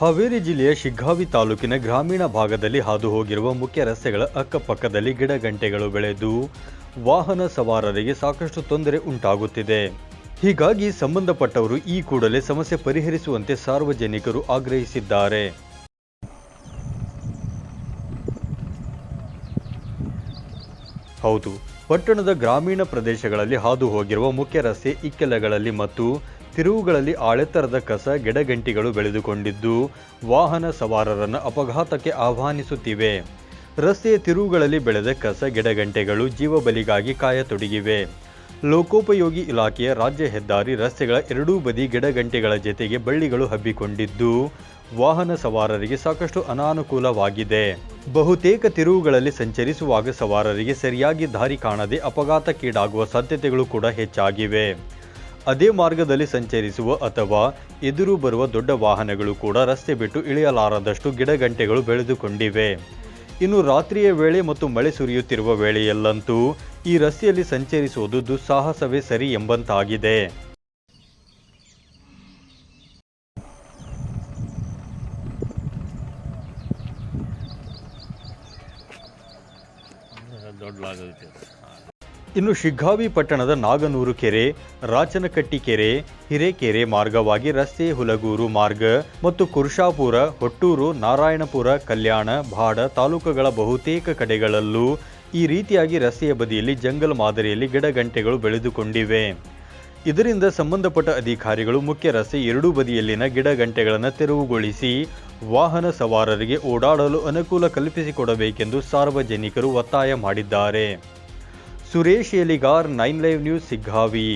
ಹಾವೇರಿ ಜಿಲ್ಲೆಯ ಶಿಗ್ಗಾವಿ ತಾಲೂಕಿನ ಗ್ರಾಮೀಣ ಭಾಗದಲ್ಲಿ ಹಾದು ಹೋಗಿರುವ ಮುಖ್ಯ ರಸ್ತೆಗಳ ಅಕ್ಕಪಕ್ಕದಲ್ಲಿ ಗಿಡಗಂಟೆಗಳು ಬೆಳೆದು ವಾಹನ ಸವಾರರಿಗೆ ಸಾಕಷ್ಟು ತೊಂದರೆ ಉಂಟಾಗುತ್ತಿದೆ. ಹೀಗಾಗಿ ಸಂಬಂಧಪಟ್ಟವರು ಈ ಕೂಡಲೇ ಸಮಸ್ಯೆ ಪರಿಹರಿಸುವಂತೆ ಸಾರ್ವಜನಿಕರು ಆಗ್ರಹಿಸಿದ್ದಾರೆ. ಹೌದು ಪಟ್ಟಣದ ಗ್ರಾಮೀಣ ಪ್ರದೇಶಗಳಲ್ಲಿ ಹಾದು ಹೋಗಿರುವ ಮುಖ್ಯ ರಸ್ತೆ ಇಕ್ಕೆಲಗಳಲ್ಲಿ ಮತ್ತು ತಿರುವುಗಳಲ್ಲಿ ಆಳೆತ್ತರದ ಕಸ, ಗಿಡಗಂಟಿಗಳು ಬೆಳೆದುಕೊಂಡಿದ್ದು ವಾಹನ ಸವಾರರನ್ನು ಅಪಘಾತಕ್ಕೆ ಆಹ್ವಾನಿಸುತ್ತಿವೆ. ರಸ್ತೆಯ ತಿರುವುಗಳಲ್ಲಿ ಬೆಳೆದ ಕಸ, ಗಿಡಗಂಟೆಗಳು ಜೀವಬಲಿಗಾಗಿ ಕಾಯತೊಡಗಿವೆ. ಲೋಕೋಪಯೋಗಿ ಇಲಾಖೆಯ ರಾಜ್ಯ ಹೆದ್ದಾರಿ ರಸ್ತೆಗಳ ಎರಡೂ ಬದಿ ಗಿಡಗಂಟೆಗಳ ಜೊತೆಗೆ ಬಳ್ಳಿಗಳು ಹಬ್ಬಿಕೊಂಡಿದ್ದು, ವಾಹನ ಸವಾರರಿಗೆ ಸಾಕಷ್ಟು ಅನಾನುಕೂಲವಾಗಿದೆ. ಬಹುತೇಕ ತಿರುವುಗಳಲ್ಲಿ ಸಂಚರಿಸುವಾಗ ಸವಾರರಿಗೆ ಸರಿಯಾಗಿ ದಾರಿ ಕಾಣದೆ ಅಪಘಾತಕ್ಕೀಡಾಗುವ ಸಾಧ್ಯತೆಗಳು ಕೂಡ ಹೆಚ್ಚಾಗಿವೆ. ಅದೇ ಮಾರ್ಗದಲ್ಲಿ ಸಂಚರಿಸುವ ಅಥವಾ ಎದುರು ಬರುವ ದೊಡ್ಡ ವಾಹನಗಳು ಕೂಡ ರಸ್ತೆ ಬಿಟ್ಟು ಇಳಿಯಲಾರದಷ್ಟು ಗಿಡಗಂಟೆಗಳು ಬೆಳೆದುಕೊಂಡಿವೆ. ಇನ್ನು ರಾತ್ರಿಯ ವೇಳೆ ಮತ್ತು ಮಳೆ ಸುರಿಯುತ್ತಿರುವ ವೇಳೆಯಲ್ಲಂತೂ ಈ ರಸ್ತೆಯಲ್ಲಿ ಸಂಚರಿಸುವುದು ದುಸ್ಸಾಹಸವೇ ಸರಿ ಎಂಬಂತಾಗಿದೆ. ಇನ್ನು ಶಿಗ್ಗಾವಿ ಪಟ್ಟಣದ ನಾಗನೂರು ಕೆರೆ, ರಾಚನಕಟ್ಟಿ ಕೆರೆ, ಹಿರೇಕೆರೆ ಮಾರ್ಗವಾಗಿ ರಸ್ತೆ ಹುಲಗೂರು ಮಾರ್ಗ ಮತ್ತು ಕುರ್ಷಾಪುರ, ಹೊಟ್ಟೂರು, ನಾರಾಯಣಪುರ, ಕಲ್ಯಾಣ, ಭಾಡ ತಾಲೂಕುಗಳ ಬಹುತೇಕ ಕಡೆಗಳಲ್ಲೂ ಈ ರೀತಿಯಾಗಿ ರಸ್ತೆಯ ಬದಿಯಲ್ಲಿ ಜಂಗಲ್ ಮಾದರಿಯಲ್ಲಿ ಗಿಡಗಂಟೆಗಳು ಬೆಳೆದುಕೊಂಡಿವೆ. ಇದರಿಂದ ಸಂಬಂಧಪಟ್ಟ ಅಧಿಕಾರಿಗಳು ಮುಖ್ಯ ರಸ್ತೆ ಎರಡೂ ಬದಿಯಲ್ಲಿನ ಗಿಡಗಂಟೆಗಳನ್ನು ತೆರವುಗೊಳಿಸಿ ವಾಹನ ಸವಾರರಿಗೆ ಓಡಾಡಲು ಅನುಕೂಲ ಕಲ್ಪಿಸಿಕೊಡಬೇಕೆಂದು ಸಾರ್ವಜನಿಕರು ಒತ್ತಾಯ ಮಾಡಿದ್ದಾರೆ. Suresh Eligar nine live news Shiggavi